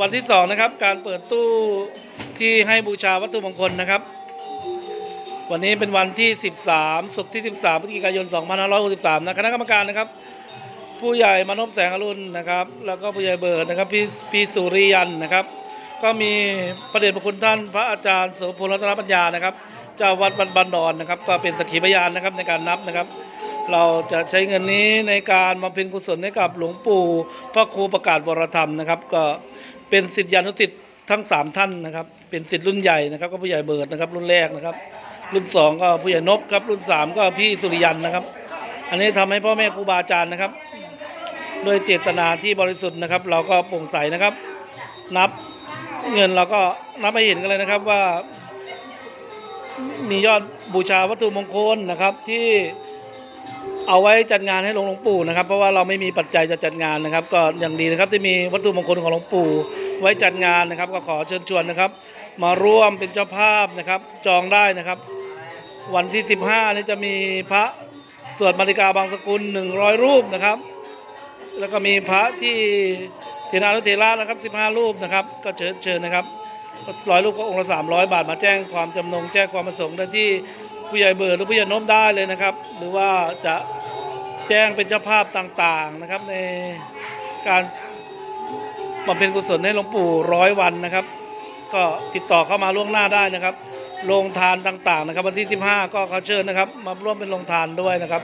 วันที่สองนะครับ การเปิดตู้ที่ให้บูชาวัตถุมงคลนะครับ วันนี้เป็นวันที่ 13ศุกร์ที่ 13พฤศจิกายน 2563นะคณะกรรมการนะครับ ผู้ใหญ่มนพแสงอรุณนะครับ แล้วก็ผู้ใหญ่เบิร์ดนะครับพี่พี่สุริยันนะครับ ก็มีประเดชพระคุณท่านพระอาจารย์โสพลรัตนปัญญานะครับเจ้าวัดบันบันดอนนะครับ ก็เป็นสักขีพยานนะครับในการนับนะครับเราจะใช้เงินนี้ในการบำเพ็ญกุศลให้กับหลวงปู่พระครูประกาศวรธรรมนะครับ ก็ เป็นสิทธิานุสิทธิ์ทั้งสามท่านนะครับ เป็นสิทธิ์รุ่นใหญ่นะครับก็ผู้ใหญ่เบิร์ดนะครับ รุ่นแรกนะครับ รุ่นสองก็ผู้ใหญ่นบครับ รุ่นสามก็พี่สุริยันนะครับ อันนี้ทำให้พ่อแม่ครูบาอาจารย์นะครับโดยเจตนาที่บริสุทธิ์นะครับ เราก็โปร่งใสนะครับ นับเงินเราก็นับให้เห็นกันเลยนะครับว่า มียอดบูชาวัตถุมงคลนะครับที่ เอาไว้จัดงานให้หลวงหลวงปู่นะครับ เพราะว่าเราไม่มีปัจจัยจะจัดงานนะครับ ก็อย่างดีนะครับที่มีวัตถุมงคลของหลวงปู่ไว้จัดงานนะครับ ก็ขอเชิญชวนนะครับ มาร่วมเป็นเจ้าภาพนะครับ จองได้นะครับ วันที่ 15นี้จะมีพระสวดมาริกาบางสกุล 100 รูปนะครับ แล้วก็มีพระที่เทนานุเทระนะครับ 15 รูปนะครับ ก็เชิญเชิญนะครับร้อยรูปก็องค์ละ300 บาทมาแจ้งความจำนงแจ้งความประสงค์ได้ที่ ผู้ใหญ่เบิร์ดหรือผู้ใหญ่โน้มได้เลยนะครับ หรือว่าจะแจ้งเป็นเจ้าภาพต่างๆนะครับ ในการบำเพ็ญกุศลให้หลวงปู่ร้อยวันนะครับ ก็ติดต่อเข้ามาล่วงหน้าได้นะครับโรงทานต่างๆ นะครับ วันที่ 15 ก็เขาเชิญนะครับ มาร่วมเป็นโรงทานด้วยนะครับ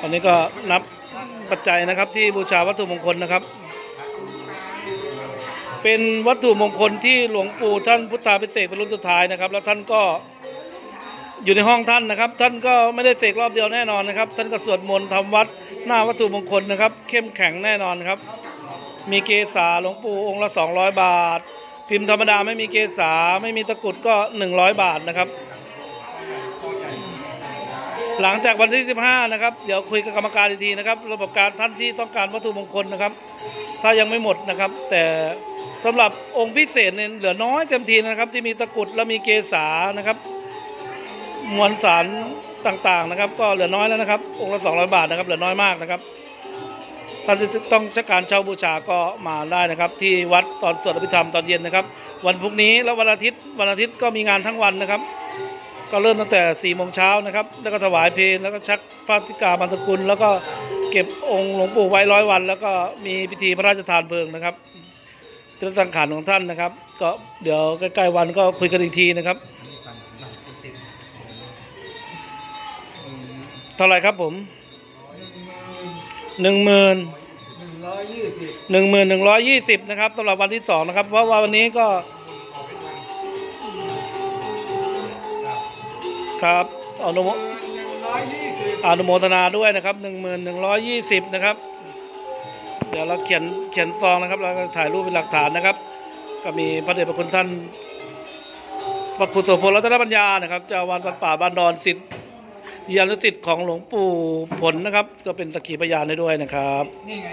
วันนี้ก็นับปัจจัยนะครับที่บูชาวัตถุมงคลนะครับ เป็นวัตถุมงคลที่หลวงปู่ท่านพุทธาพิเศษเป็นรุ่นสุดท้ายนะครับ แล้วท่านก็อยู่ในห้องท่านนะครับ ท่านก็ไม่ได้เสกรอบเดียวแน่นอนนะครับ ท่านก็สวดมนต์ทำวัดหน้าวัตถุมงคลนะครับ เข้มแข็งแน่นอนครับ มีเกษาหลวงปู่องค์ละ 200 บาท พิมพ์ธรรมดาไม่มีเกษาไม่มีตะกุดก็ 100 บาทนะครับ หลังจากวันที่ 15 นะครับ เดี๋ยวคุยกับกรรมการอีกทีนะครับ ระบบการท่านที่ต้องการวัตถุมงคลนะครับ ถ้ายังไม่หมดนะครับ แต่ สำหรับองค์พิเศษเนี่ยเหลือน้อยเต็มทีนะครับ ที่มีตะกรุดและมีเกษานะครับ มวลสารต่างๆนะครับ ก็เหลือน้อยแล้วนะครับ องค์ละ200 บาทนะครับ เหลือน้อยมากนะครับท่านที่ต้องใช้การเช่าบูชาก็มาได้นะครับ ที่วัดตอนสวดอภิธรรมตอนเย็นนะครับ วันพรุ่งนี้แล้ววันอาทิตย์วันอาทิตย์ก็มีงานทั้งวันนะครับ ก็เริ่มตั้งแต่4ี่โมงเช้านะครับ แล้วก็ถวายเพลงแล้วก็ชักพระธิกาบรรสกุล แล้วก็เก็บองค์หลวงปู่ไว้ร้อยวัน แล้วก็มีพิธีพระราชทานเพลิงนะครับ เรื่องสังขารของท่านนะครับ ก็เดี๋ยวใกล้ๆวันก็คุยกันอีกทีนะครับ เท่าไหร่ครับผมหนึ่งหมื่นหนึ่งหมื่นหนึ่งร้อยยี่สิบนะครับสำหรับวันที่สองนะครับ เพราะว่าวันนี้ก็ ครับอนุโมอนุโมทนาด้วยนะครับหนึ่งหมื่นหนึ่งร้อยยี่สิบนะครับ ดี๋ยวเราเขียนเขียนซองนะครับแล้วก็ถ่ายรูปเป็นหลักฐานนะครับ ก็มีพระเดชพระคุณท่านพระครูโสพลรัตนปัญญานะครับเจ้าวาดวัดป่าบ้านดอนสิทธิ์ยานุสิทธิ์ของหลวงปู่ผลนะครับ ก็เป็นตะขีพยานได้ด้วยนะครับ